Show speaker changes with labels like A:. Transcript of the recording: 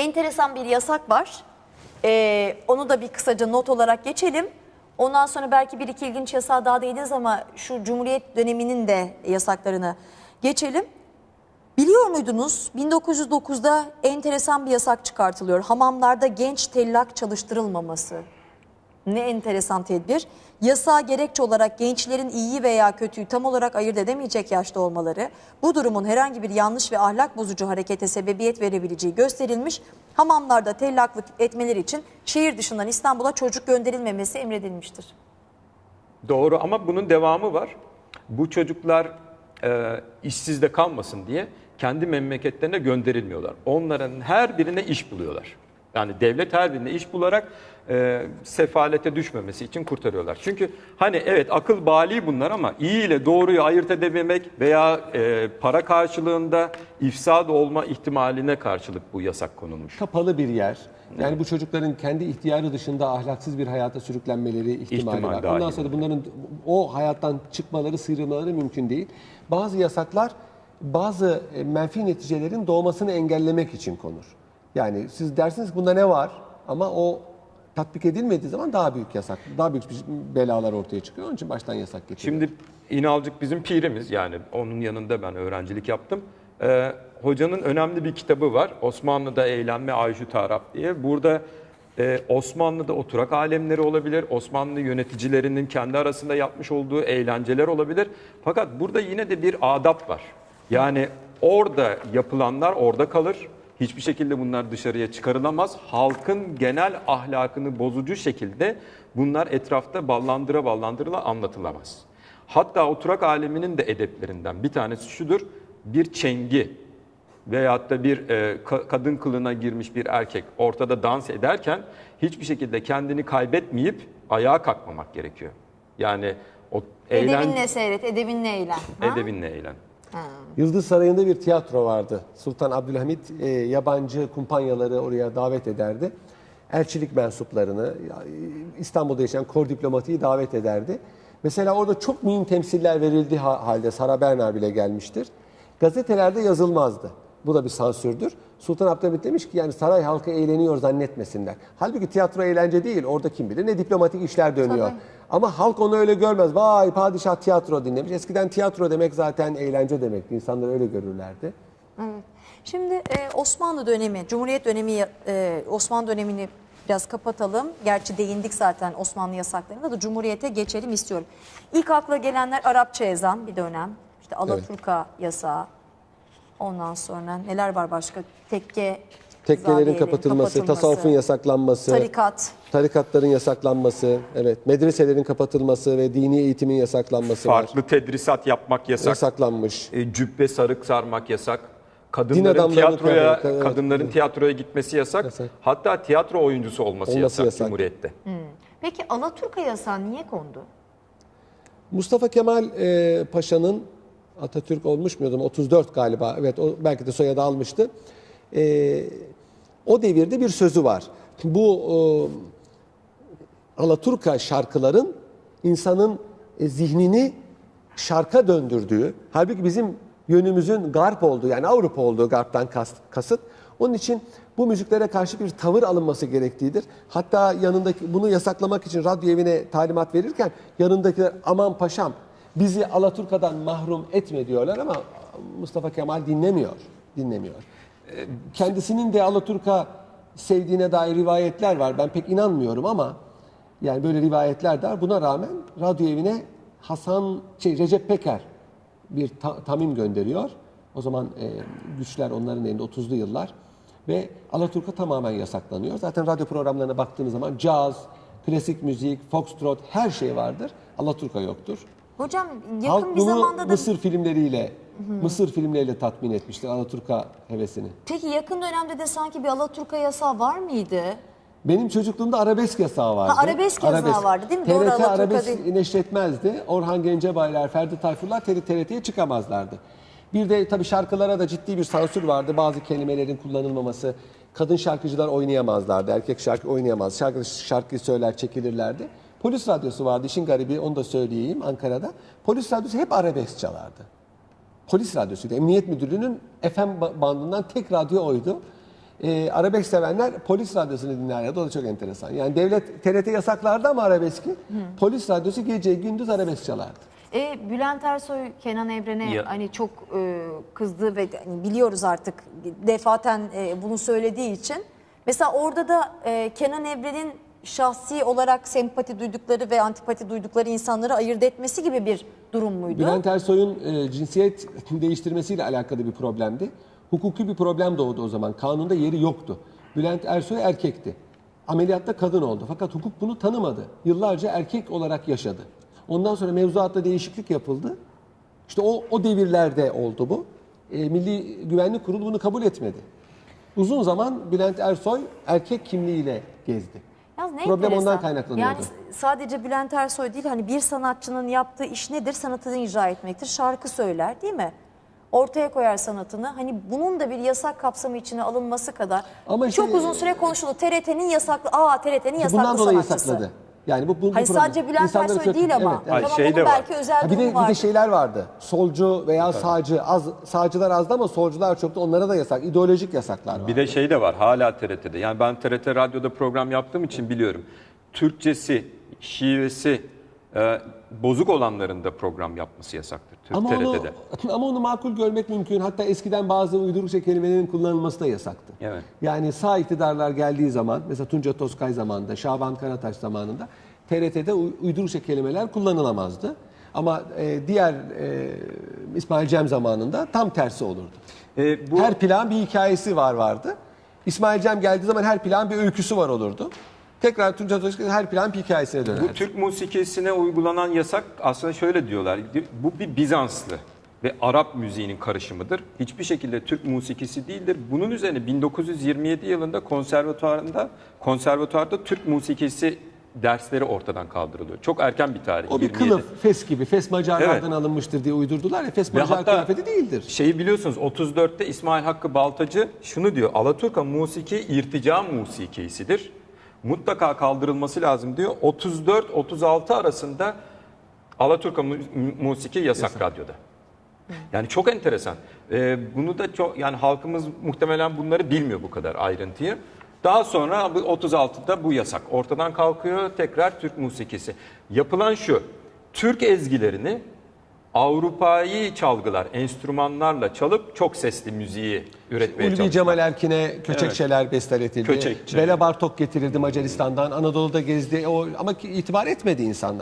A: enteresan bir yasak var. Ee, onu da bir kısaca not olarak geçelim. Ondan sonra belki bir iki ilginç yasağa daha değiniriz ama şu Cumhuriyet döneminin de yasaklarını geçelim. Biliyor muydunuz 1909'da enteresan bir yasak çıkartılıyor. Hamamlarda genç tellak çalıştırılmaması. Ne enteresan tedbir. Yasağa gerekçe olarak gençlerin iyiyi veya kötüyü tam olarak ayırt edemeyecek yaşta olmaları, bu durumun herhangi bir yanlış ve ahlak bozucu harekete sebebiyet verebileceği gösterilmiş. Hamamlarda tellaklık etmeleri için şehir dışından İstanbul'a çocuk gönderilmemesi emredilmiştir.
B: Doğru ama bunun devamı var. Bu çocuklar e, işsiz de kalmasın diye kendi memleketlerine gönderilmiyorlar. Onların her birine iş buluyorlar. Yani devlet her birine iş bularak e, sefalete düşmemesi için kurtarıyorlar. Çünkü hani evet akıl bali bunlar ama iyi ile doğruyu ayırt edememek veya e, para karşılığında ifsad olma ihtimaline karşılık bu yasak konulmuş.
C: kapalı bir yer. Yani bu çocukların kendi ihtiyarı dışında ahlaksız bir hayata sürüklenmeleri ihtimali
B: İhtimal
C: var. Ondan sonra bunların o hayattan çıkmaları, sıyrılmaları mümkün değil. Bazı yasaklar bazı e, menfi neticelerin doğmasını engellemek için konur. Yani siz dersiniz ki bunda ne var ama o tatbik edilmediği zaman daha büyük yasak, daha büyük belalar ortaya çıkıyor. Onun için baştan yasak getiriyor.
B: Şimdi İnalcık bizim pirimiz yani onun yanında ben öğrencilik yaptım. Ee, hocanın önemli bir kitabı var. Osmanlı'da Eğlenme Ayşu Tarap diye. Burada e, Osmanlı'da oturak alemleri olabilir. Osmanlı yöneticilerinin kendi arasında yapmış olduğu eğlenceler olabilir. Fakat burada yine de bir adap var. Yani orada yapılanlar orada kalır. Hiçbir şekilde bunlar dışarıya çıkarılamaz. Halkın genel ahlakını bozucu şekilde bunlar etrafta ballandıra ballandırıla anlatılamaz. Hatta oturak aleminin de edeplerinden bir tanesi şudur. Bir çengi veyahut da bir e, ka- kadın kılığına girmiş bir erkek ortada dans ederken hiçbir şekilde kendini kaybetmeyip ayağa kalkmamak gerekiyor. Yani o eğlen,
A: Edebinle seyret, edebinle eğlen. Ha?
B: edebinle eğlen.
C: Yıldız Sarayı'nda bir tiyatro vardı. Sultan Abdülhamit e, yabancı kumpanyaları oraya davet ederdi. Elçilik mensuplarını, e, İstanbul'da yaşayan kor diplomatiği davet ederdi. Mesela orada çok mühim temsiller verildiği ha- halde Sara Bernard bile gelmiştir. Gazetelerde yazılmazdı. Bu da bir sansürdür. Sultan Abdülhamit demiş ki yani saray halkı eğleniyor zannetmesinler. Halbuki tiyatro eğlence değil. Orada kim bilir ne diplomatik işler dönüyor.
A: Tabii.
C: Ama halk onu öyle görmez. Vay padişah tiyatro dinlemiş. Eskiden tiyatro demek zaten eğlence demekti. İnsanlar öyle görürlerdi.
A: Evet. Şimdi e, Osmanlı dönemi, Cumhuriyet dönemi, e, Osmanlı dönemini biraz kapatalım. Gerçi değindik zaten Osmanlı yasaklarına da Cumhuriyete geçelim istiyorum. İlk akla gelenler Arapça ezan bir dönem. İşte Alaturka yasağı. Ondan sonra neler var başka? Tekke,
C: Tekkelerin
A: zaviyelerin
C: kapatılması, tasavvufun yasaklanması,
A: Tarikat.
C: tarikatların yasaklanması, evet, medreselerin kapatılması ve dini eğitimin yasaklanması var.
B: Farklı tedrisat yapmak yasak.
C: Yasaklanmış.
B: E, cübbe sarık sarmak yasak. Kadınların tiyatroya
C: tabii, evet.
B: kadınların tiyatroya gitmesi yasak.
C: Yasak.
B: Hatta tiyatro oyuncusu olması,
C: Olması
B: yasak,
C: yasak.
B: Cumhuriyette.
A: Peki Alaturka yasağı niye kondu?
C: Mustafa Kemal e, Paşa'nın Atatürk olmuş muydu? 34 galiba. Evet, o belki de soyadı almıştı. E, o devirde bir sözü var. Bu e, Alaturka şarkıların insanın e, zihnini şarka döndürdüğü, halbuki bizim yönümüzün garp olduğu yani Avrupa olduğu garptan kasıt. Onun için bu müziklere karşı bir tavır alınması gerektiğidir. Hatta yanındaki bunu yasaklamak için radyo evine talimat verirken yanındakiler aman paşam bizi Alaturka'dan mahrum etme diyorlar ama Mustafa Kemal dinlemiyor. Dinlemiyor. Kendisinin de Alaturka sevdiğine dair rivayetler var. Ben pek inanmıyorum ama yani böyle rivayetler de var. Buna rağmen radyo evine Hasan şey Recep Peker bir ta- tamim gönderiyor. O zaman e, güçler onların elinde 30'lu yıllar ve Alaturka tamamen yasaklanıyor. Zaten radyo programlarına baktığınız zaman caz, klasik müzik, foxtrot her şey vardır. Alaturka yoktur.
A: Hocam yakın
C: Halk
A: bir
C: bunu
A: zamanda da
C: Mısır filmleriyle Mısır filmleriyle tatmin etmiştir Alaturka hevesini.
A: Peki yakın dönemde de sanki bir Alaturka yasağı var mıydı?
C: Benim çocukluğumda arabesk yasağı vardı.
A: Ha, arabesk yasağı vardı değil mi? Doğru,
C: TRT
A: Alaturka
C: arabesk
A: değil.
C: neşretmezdi. Orhan Gencebaylar, Ferdi Tayfurlar TRT'ye çıkamazlardı. Bir de tabii şarkılara da ciddi bir sansür vardı. Bazı kelimelerin kullanılmaması. Kadın şarkıcılar oynayamazlardı. Erkek şarkı oynayamaz. Şarkı, şarkıyı söyler çekilirlerdi. Polis radyosu vardı. İşin garibi onu da söyleyeyim Ankara'da. Polis radyosu hep arabesk çalardı. Polis radyosuydu. Emniyet Müdürlüğü'nün FM ba- bandından tek radyo oydu. e, arabesk sevenler polis radyosunu dinlerlerdi. O da çok enteresan. Yani devlet TRT yasaklardı ama arabeski. Polis radyosu gece gündüz arabesk çalardı.
A: E, Bülent Ersoy Kenan Evren'e
B: Ya-
A: hani çok e, kızdı ve hani biliyoruz artık defaten e, bunu söylediği için. Mesela orada da e, Kenan Evren'in şahsi olarak sempati duydukları ve antipati duydukları insanları ayırt etmesi gibi bir durum muydu?
C: Bülent Ersoy'un e, cinsiyet değiştirmesiyle alakalı bir problemdi. Hukuki bir problem doğdu o zaman. Kanunda yeri yoktu. Bülent Ersoy erkekti. Ameliyatta kadın oldu. Fakat hukuk bunu tanımadı. Yıllarca erkek olarak yaşadı. Ondan sonra mevzuatta değişiklik yapıldı. İşte o, o devirlerde oldu bu. E, Milli Güvenlik Kurulu bunu kabul etmedi. Uzun zaman Bülent Ersoy erkek kimliğiyle gezdi.
A: Yalnız ne
C: Problem
A: enteresan.
C: ondan kaynaklanıyordu.
A: Yani sadece Bülent Ersoy değil hani bir sanatçının yaptığı iş nedir? Sanatını icra etmektir. Şarkı söyler değil mi? Ortaya koyar sanatını. Hani bunun da bir yasak kapsamı içine alınması kadar
C: Ama işte-
A: çok uzun süre konuşuldu. TRT'nin yasaklı, aa TRT'nin yasaklı
C: Bundan dolayı
A: sanatçısı.
C: yasakladı. Yani bu, bu, bu
A: Hayır
C: problem.
A: sadece Bülent
C: İnsanları
A: Ersoy değil ama.
C: Evet, evet.
B: Hayır,
A: Tamam
B: şey
A: onun
B: de var.
A: belki özel
C: Ha bir de, bir
A: vardı.
C: de şeyler vardı. Solcu veya sağcı az sağcılar azdı ama solcular çoktu. Onlara da yasak. İdeolojik yasaklar var.
B: Bir de şey de var hala TRT'de. Yani ben TRT radyoda program yaptığım için biliyorum. Türkçesi, şivesi e, bozuk olanların da program yapması yasaktır Türk
C: ama onu,
B: TRT'de.
C: ama onu makul görmek mümkün. Hatta eskiden bazı uydurukça kelimelerin kullanılması da yasaktı.
B: Evet.
C: Yani sağ iktidarlar geldiği zaman, mesela Tunca Tozkay zamanında, Şaban Karataş zamanında TRT'de uydurukça kelimeler kullanılamazdı. Ama e, diğer e, İsmail Cem zamanında tam tersi olurdu.
B: E, bu
C: Her plan bir hikayesi var vardı. İsmail Cem geldiği zaman her plan bir öyküsü var olurdu. Tekrar Tunca Tozkay her plan hikayesine dönerdi.
B: Bu Türk musikisine uygulanan yasak aslında şöyle diyorlar. Bu bir Bizanslı ve Arap müziğinin karışımıdır. Hiçbir şekilde Türk musikisi değildir. Bunun üzerine 1927 yılında konservatuarında konservatuarda Türk musikisi dersleri ortadan kaldırılıyor. Çok erken bir tarih.
C: O bir
B: 27.
C: kılıf, fes gibi. Fes Macarlardan
B: Evet.
C: alınmıştır diye uydurdular ya. Fes Macar kıyafeti değildir.
B: Şeyi biliyorsunuz 34'te İsmail Hakkı Baltacı şunu diyor. Alaturka musiki irtica musikisidir. Mutlaka kaldırılması lazım diyor. 34-36 arasında Alaturka mu- musiki yasak, radyoda. Yani çok enteresan. Ee, bunu da çok yani halkımız muhtemelen bunları bilmiyor bu kadar ayrıntıyı. Daha sonra bu 36'da bu yasak ortadan kalkıyor. Tekrar Türk musikisi. Yapılan şu. Türk ezgilerini Avrupa'yı çalgılar, enstrümanlarla çalıp çok sesli müziği üretmeye
C: Ulvi
B: çalıştılar.
C: Cemal Erkin'e Köçekçeler besteletildi.
B: Köçekçe.
C: Bela Bartok getirildi Macaristan'dan. Anadolu'da gezdi. O, ama itibar etmedi insanlar.